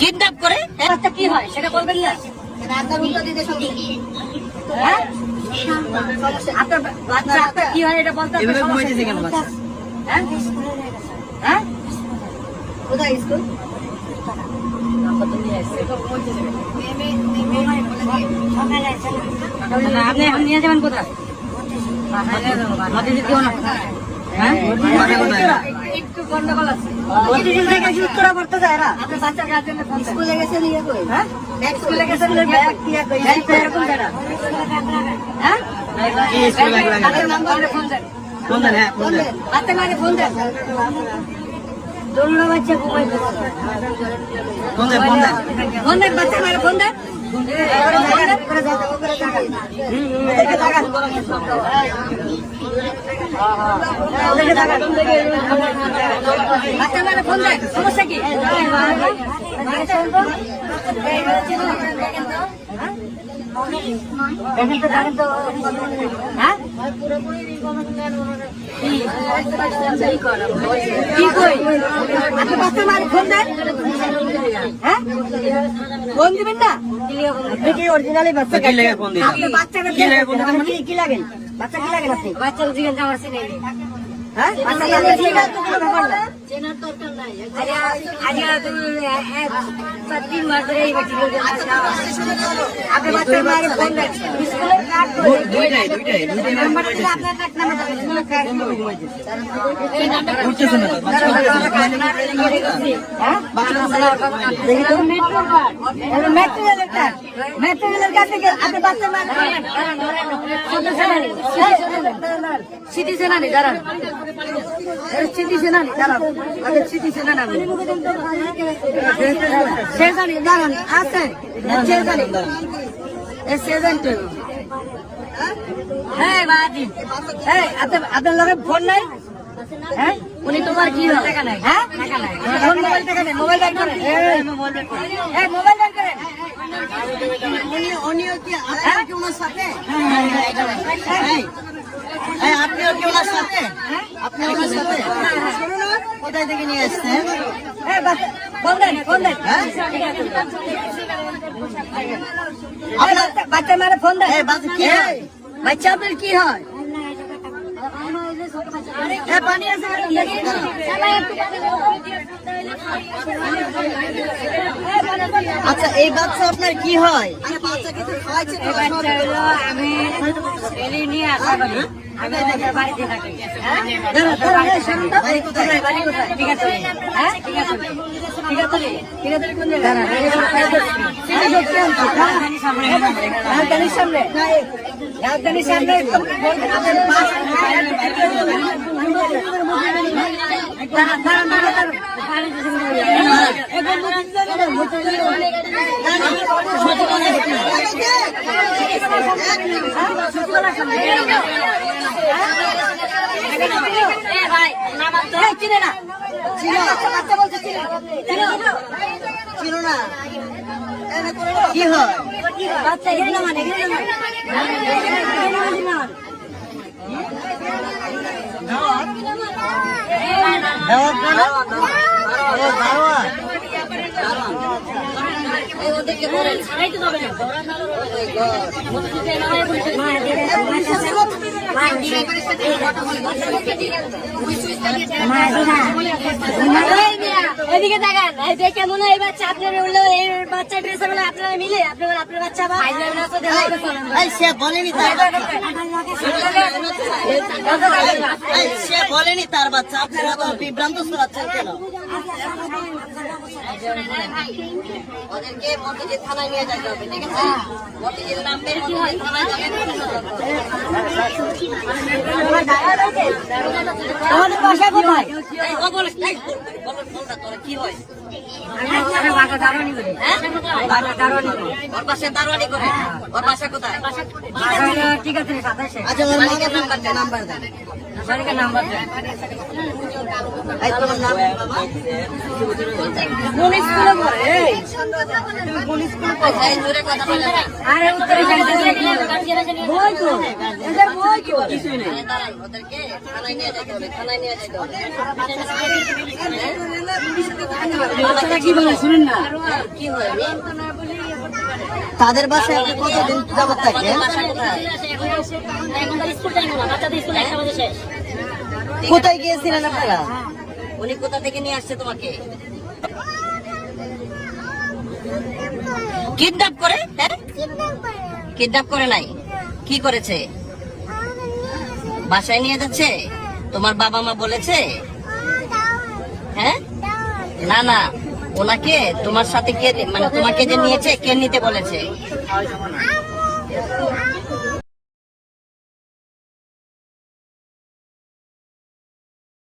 Kidnap করে? বাচ্চা কি হয়? সেটা বলবেন না। আপনার হ্যাঁ বাচ্চা আপনার কি হয় এটা বলতে? হ্যাঁ? কোথায় স্কুল? আপনি এখন নিয়ে যাবেন কোথায়? নদীতে দিও না। হ্যাঁ? একটু গন্ডগোল আছে। প্রতিদিন থেকে কি উত্তর করতে যায় এরা? আপনার গার্জেনের স্কুলে গেছেন ইয়ে করে হ্যাঁ? স্কুলে গেছেন ব্যাগ ব্যাগ তো এরকম জায়গা হ্যাঁ? হাতের নাম্বারে ফোন দেন। হাতের মারে ফোন দেন। দোলনা বাচ্চা ফোন দেন। বাচ্চার মারে ফোন দেন বাচ্চার মারে ফোন দেন সমস্যা কি? দেখেন তো দেখেন তো। হ্যাঁ? ফোন হ্যাঁ? ফোন দিবেন না? আপনি অরিজিনালি বাচ্চা কি লাগে ফোন? আপনি বাচ্চাকে কি লেগে ফোন দিলেন? কি- কি লাগেন? বাচ্চা কি লাগেন আপনি? বাচ্চার জিজ্ঞেস আমার হ্যাঁ? বাচ্চা কোনো ব্যাপার না চেনার দরকার নাই। এক চার তিন মাস ধরে এই আপনি বাচ্চার মায়ের ফোন কার্ড দুইটাই দুইটাই দুইটাই নাম্বার আপনার কার্ড হ্যাঁ? দাঁড়ান। সিটি সেনানি দাঁড়ান আগে সিটি সেনানি সেজানি দাঁড়ান আছে। সেজানি এ সেজানি তো হ্যাঁ বাদি এই আপনার লগে ফোন নাই? হ্যাঁ? উনি তোমার কি হয়? টাকা নাই। হ্যাঁ? টাকা নাই। মোবাইল টাকা নেই মোবাইল ব্যাংক করেন। মোবাইল ব্যাংক করেন। মোবাইল ব্যাংক করেন উনি উনিও কি আপনার কি ওনার সাথে এই, আপনিও কি ওনার সাথে আপনি ওনার সাথে আসছেন এই বাচ্চা মারা ফোন দেয় হ্যাঁ? বাচ্চা- কি হয়? বাচ্চা আপনার কি হয়? আচ্ছা এই বাচ্চা আপনার কি হয় আমি নিয়ে আসা করি আমি বাড়িতে থাকি হ্যাঁ? ঠিক আছে হ্যাঁ? ঠিক আছে ঠিক আছে সামনে রাজধানীর সামনে চিনে না। চিনে। বাচ্চা বলছে চিনে। চিনে না। কি হয়? বাচ্চা এখানে নামান এখানে নামান। এখানে না? এদিকে তাকান এই মনে হয় এই বাচ্চা আপনার হলো এই বাচ্চা ড্রেসগুলো আপনারা মিলে আপনার আপনার বাচ্চা বা সে বলেনি তার বাচ্চা। আপনারা বিভ্রান্ত ছড়াচ্ছেন কেন? ওদেরকে মতিঝিল থানায় নিয়ে যেতে হবে ঠিক আছে? মতিঝিল নামবে মতিঝিল থানায় কি হয়? ঠিক আচ্ছা নাম্বার দেন। থানায় নিয়ে যেতে হবে থানায় নিয়ে যেতে হবে। কি বলে শুনুন না? কি হয়? তাদের বাসায় আপনি কতদিন যাবত বাসা কোথায় গিয়েছিলেন আপনারা? উনি কোথা থেকে নিয়ে আসছে তোমাকে? কিডন্যাপ করে? হ্যাঁ? কিডন্যাপ করে নাই? কি করেছে? বাসায় নিয়ে যাচ্ছে? তোমার বাবা মা বলেছে? হ্যাঁ? না না, ওনাকে তোমার সাথে কে মানে তোমাকে যে নিয়েছে, কে নিতে বলেছে?